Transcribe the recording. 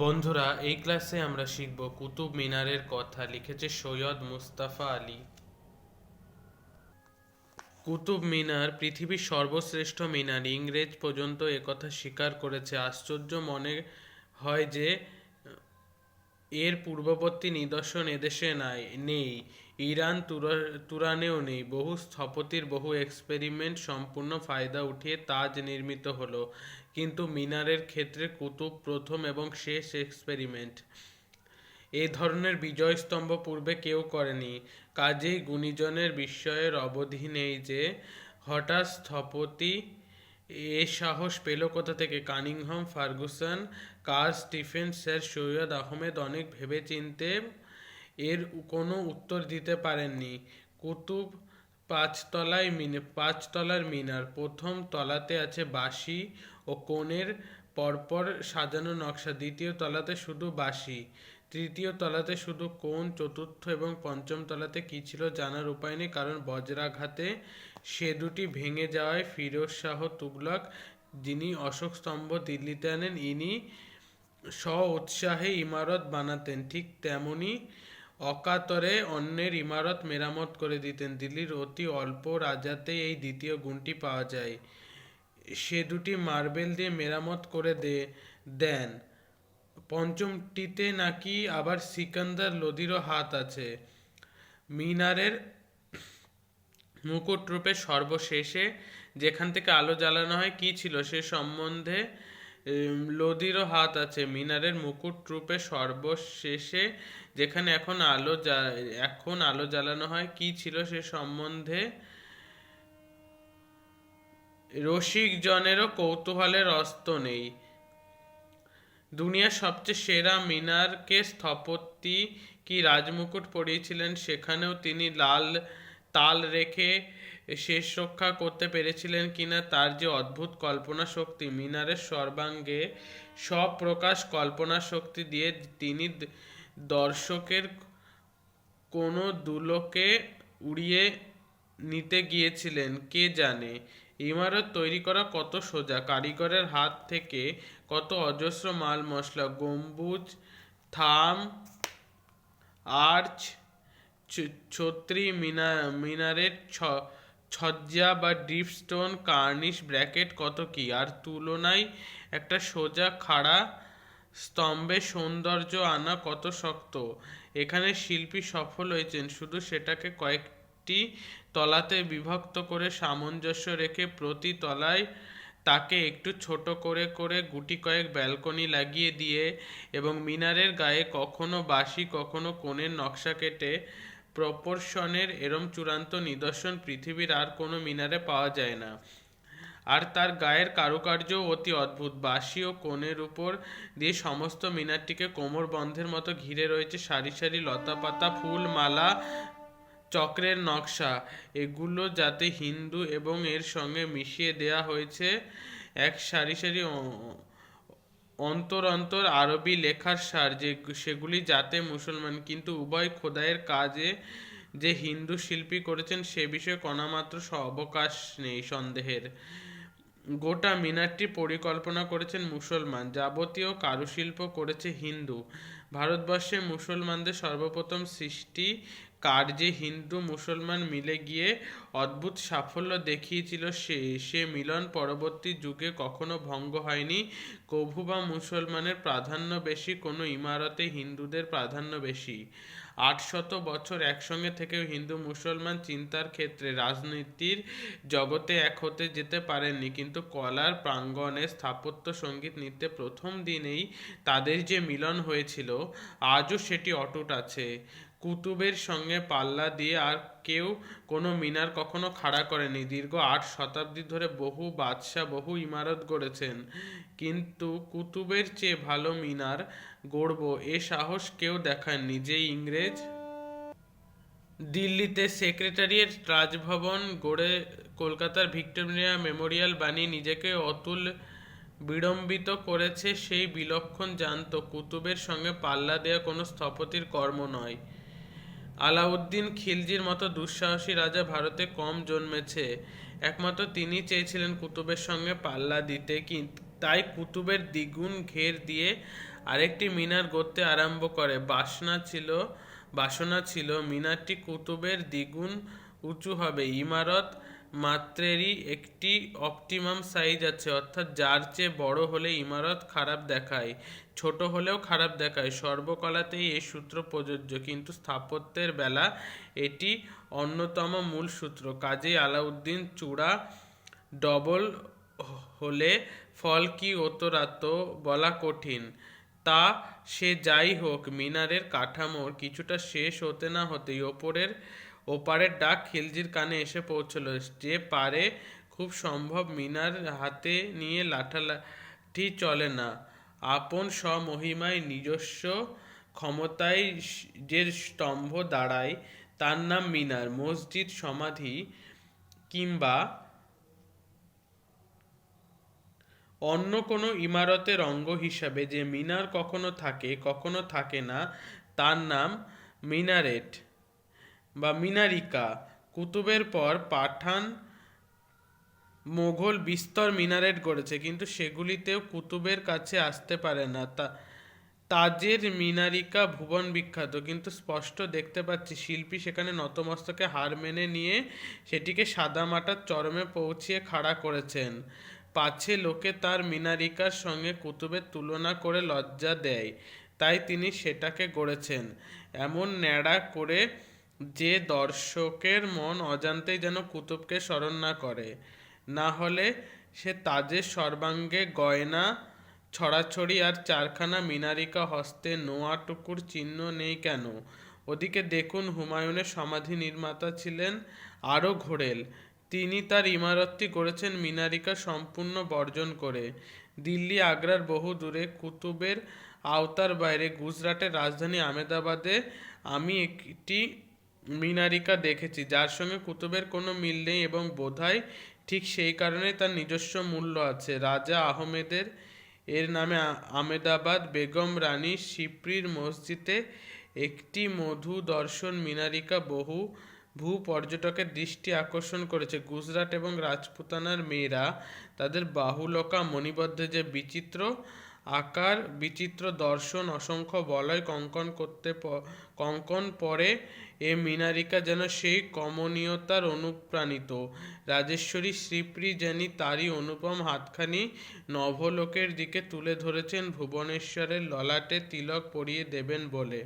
বন্ধুরা, এই ক্লাসে আমরা শিখব কুতুব মিনারের কথা লিখেছে সৈয়দ মুস্তাফা আলী। কুতুব মিনার পৃথিবীর সর্বশ্রেষ্ঠ মিনার, ইংরেজ পর্যন্ত একথা স্বীকার করেছে। আশ্চর্য মনে হয় যে, এর পূর্ববর্তী নিদর্শন এদেশে নাই, নেই। ইরান তুরা- তুরানেও নেই। বহু স্থপতির বহু এক্সপেরিমেন্ট সম্পূর্ণ ফায়দা উঠিয়ে তাজ নির্মিত হলো। কিন্তু মিনারের ক্ষেত্রে কুতুব প্রথম এবং শেষ এক্সপেরিমেন্ট এই ধরনের বিজয়স্তম্ভ পূর্বে কেউ করেনি। কাজেই গুণীজনের বিস্ময়ের অবধি নেই যে, হঠাৎ স্থপতি এ সাহস পেল কোথা থেকে? কানিংহাম, ফার্গুসন কার স্টিফেন, স্যার সৈয়দ আহমেদ অনেক ভেবেচিন্তে এর কোনো উত্তর দিতে পারেননি। কুতুব পাঁচতলায় মিন পাঁচতলার মিনার, প্রথম তলাতে আছে বাঁশি ও কোণের পরপর সাজানো নকশা। দ্বিতীয় তলাতে শুধু বাঁশি, তৃতীয় তলাতে শুধু কোণ, চতুর্থ এবং পঞ্চম তলাতে কী ছিল জানার উপায় নেই, কারণ বজ্রাঘাতে সে দুটি ভেঙে যাওয়ায় ফিরোজ শাহ তুগলক, যিনি অশোক স্তম্ভ দিল্লিতে আনেন, ইনি স্ব উৎসাহে ইমারত বানাতেন। ঠিক তেমনি অকাতরে অন্যের ইমারত মেরামত করে দিতেন। দিল্লির অতি অল্প রাজাতে এই দ্বিতীয় গুণটি পাওয়া যায়। সে দুটি মার্বেল দিয়ে মেরামত করে দে, দেন। পঞ্চমটিতে নাকি আবার সিকান্দার লোদিরও হাত আছে। মিনারের মুকুট রূপে সর্বশেষে যেখান থেকে আলো জ্বালানো হয়, কি ছিল? সে সম্বন্ধে লোদিরও হাত আছে। মিনারের মুকুট রূপে সর্বশেষে যেখানে এখন আলো এখন আলো জ্বালানো হয়, কি ছিল সে সম্বন্ধে রসিক জনেরও কৌতূহলের অস্ত নেই। দুনিয়ার সবচেয়ে সেরা মিনারকে স্থপতি কি রাজমুকুট পরিয়েছিলেন সেখানেও তিনি লাল তাল রেখে শেষ রক্ষা করতে পেরেছিলেন কিনা তার যে অদ্ভুত কল্পনা শক্তি মিনারের সর্বাঙ্গে সব প্রকাশ কল্পনা শক্তি দিয়ে তিনি দর্শকের কোনো দুলোকে উড়িয়ে নিতে গিয়েছিলেন, কে জানে? ইমারত তৈরি করা কত সোজা? কারিগরের হাত থেকে কত অজস্র মাল, মশলা, গম্বুজ, থাম, আর্চ ছত্রি, মিনা মিনারের ছ, ছজ্জা বা ডিপ স্টোন কার্নিশ ব্র্যাকেট কত কি? আর তুলনায় একটা সোজা খাড়া স্তম্ভে সৌন্দর্য আনা কত শক্ত? এখানে শিল্পী সফল হয়েছেন, শুধু সেটাকে কয়েকটি তলাতে বিভক্ত করে সামঞ্জস্য রেখে প্রতি তলায় তাকে একটু ছোট করে করে গুটি কয়েক ব্যালকনি লাগিয়ে দিয়ে এবং মিনারের গায়ে কখনো বাঁশি, কখনো কোণের নকশা কেটে প্রপোর্শনের এরম চূড়ান্ত নিদর্শন পৃথিবীর আর কোনো মিনারে পাওয়া যায় না। আর তার গায়ের কারুকার্য অতি অদ্ভুত। বাঁশি ও কোণের উপর দিয়ে সমস্ত মিনারটিকে কোমর বন্ধের মতো ঘিরে রয়েছে সারি সারি লতাপাতা ফুল মালা চক্রের নকশা। এগুলো যাতে হিন্দু এবং এর সঙ্গে মিশিয়ে দেয়া হয়েছে, এক সারি সারি অন্তর অন্তর আরবি লেখার সার যে সেগুলি যাতে মুসলমান, কিন্তু উভয় খোদাইয়ের কাজে যে হিন্দু শিল্পী করেছেন সে বিষয়ে কণামাত্র অবকাশ নেই সন্দেহের। গোটা মিনারটি পরিকল্পনা করেছেন মুসলমান, যাবতীয় কারুশিল্প করেছে হিন্দু। ভারতবর্ষে মুসলমানদের সর্বপ্রথম সৃষ্টি কার্যে হিন্দু মুসলমান মিলে গিয়ে অদ্ভুত সাফল্য দেখিয়েছিল সে। সে মিলন পরবর্তী যুগে কখনো ভঙ্গ হয়নি। কভু বা মুসলমানের প্রাধান্য বেশি, কোনো ইমারতে হিন্দুদের প্রাধান্য বেশি। আটশত বছর একসঙ্গে থেকেও হিন্দু মুসলমান চিন্তার ক্ষেত্রে রাজনীতির জগতে এক হতে যেতে পারেননি। কিন্তু কলার প্রাঙ্গণে স্থাপত্য, সংগীত, নৃত্যে প্রথম দিনেই তাদের যে মিলন হয়েছিল, আজও সেটি অটুট আছে। কুতুবের সঙ্গে পাল্লা দিয়ে আর কেউ কোনো মিনার কখনো খাড়া করেনি। দীর্ঘ আট শতাব্দী ধরে বহু বাদশাহ, বহু ইমারত গড়েছেন। কিন্তু কুতুবের চেয়ে ভালো মিনার গড়ব এ সাহস কেউ দেখাননি যে ইংরেজ দিল্লিতে সেক্রেটারিয়েট রাজভবন গড়ে কলকাতার ভিক্টোরিয়া মেমোরিয়াল বানিয়ে নিজেকে অতুল বিড়ম্বিত করেছে, সেই বিলক্ষণ জানত, কুতুবের সঙ্গে পাল্লা দেওয়া কোনো স্থপতির কর্ম নয়। আলাউদ্দিন খিলজির মতো দুঃসাহসী রাজা ভারতে কম জন্মেছে। একমাত্র তিনি চেয়েছিলেন কুতুবের সঙ্গে পাল্লা দিতে তাই কুতুবের দ্বিগুণ ঘের দিয়ে আরেকটি মিনার গড়তে আরম্ভ করে। বাসনা ছিল বাসনা ছিল, মিনারটি কুতুবের দ্বিগুণ উঁচু হবে। ইমারত মাত্রেরই একটি অপটিমাম সাইজ আছে, অর্থাৎ যার চেয়ে বড় হলে ইমারত খারাপ দেখায়, ছোট হলেও খারাপ দেখায়। সর্বকলাতেই এই সূত্র প্রযোজ্য, কিন্তু স্থাপত্যের বেলা এটি অন্যতম মূল সূত্র। কাজেই আলাউদ্দিন চূড়া ডবল হলে ফল কি অতরাত বলা কঠিন। তা সে যাই হোক, মিনারের কাঠামোর কিছুটা শেষ হতে না হতেই ওপরের ওপারের ডাক খিলজির কানে এসে পৌঁছল। যে পারে খুব সম্ভব মিনার হাতে নিয়ে লাঠালাঠি চলে না। আপন স্বমহিমায় নিজস্ব ক্ষমতায় যে স্তম্ভ দাঁড়ায়, তার নাম মিনার। মসজিদ, সমাধি কিংবা অন্য কোনো ইমারতের অঙ্গ হিসাবে যে মিনার কখনো থাকে কখনো থাকে না, তার নাম মিনারেট। বা মিনারিকা কুতুবের পর পাঠান মোঘল বিস্তর মিনারেট গড়েছে কিন্তু সেগুলিতেও কুতুবের কাছে আসতে পারে না। তা, তাজের মিনারিকা ভুবন বিখ্যাত, কিন্তু স্পষ্ট দেখতে পাচ্ছি শিল্পী সেখানে নতমস্তকে হার মেনে নিয়ে সেটিকে সাদামাটার চরমে পৌঁছিয়ে খাড়া করেছেন। পাছে লোকে তার মিনারিকার সঙ্গে কুতুবের তুলনা করে লজ্জা দেয়, তাই তিনি সেটাকে গড়েছেন। এমন ন্যাড়া করে যে দর্শকের মন অজান্তেই যেন কুতুবকে স্মরণ না করে, না হলে সে তাজের সর্বাঙ্গে গয়না, ছড়াছড়ি আর চারখানা মিনারিকা হস্তে নোয়াটুকুর চিহ্ন নেই কেন? ওদিকে দেখুন হুমায়ুনের সমাধি নির্মাতা ছিলেন আরও ঘোরেল। তিনি তার ইমারতটি গড়েছেন মিনারিকা সম্পূর্ণ বর্জন করে। দিল্লি, আগ্রার বহু দূরে কুতুবের আওতার বাইরে গুজরাটের রাজধানী আমেদাবাদে আমি একটি মিনারিকা দেখেছি, যার সঙ্গে কুতুবের কোনো মিল নেই এবং বোধহয় ঠিক সেই কারণে তার নিজস্ব মূল্য আছে। রাজা আহমেদের, এর নামে আমেদাবাদ বেগম রানী শিপ্রির মসজিদে একটি মধু দর্শন মিনারিকা বহু ভূ পর্যটকের দৃষ্টি আকর্ষণ করেছে। গুজরাট এবং রাজপুতানার মেয়েরা তাদের বাহুলকা, মণিবদ্ধে যে বিচিত্র আকার, বিচিত্র দর্শন, অসংখ্য বলয় কঙ্কন করতে কঙ্কন পরে এ মিনারিকা যেন সেই কমনীয়তার অনুপ্রাণিত। রাজেশ্বরী শ্রীপ্রী যেনি তারই অনুপম হাতখানি নভলোকের দিকে তুলে ধরেছেন, ভুবনেশ্বরের ললাটে তিলক পরিয়ে দেবেন বলে।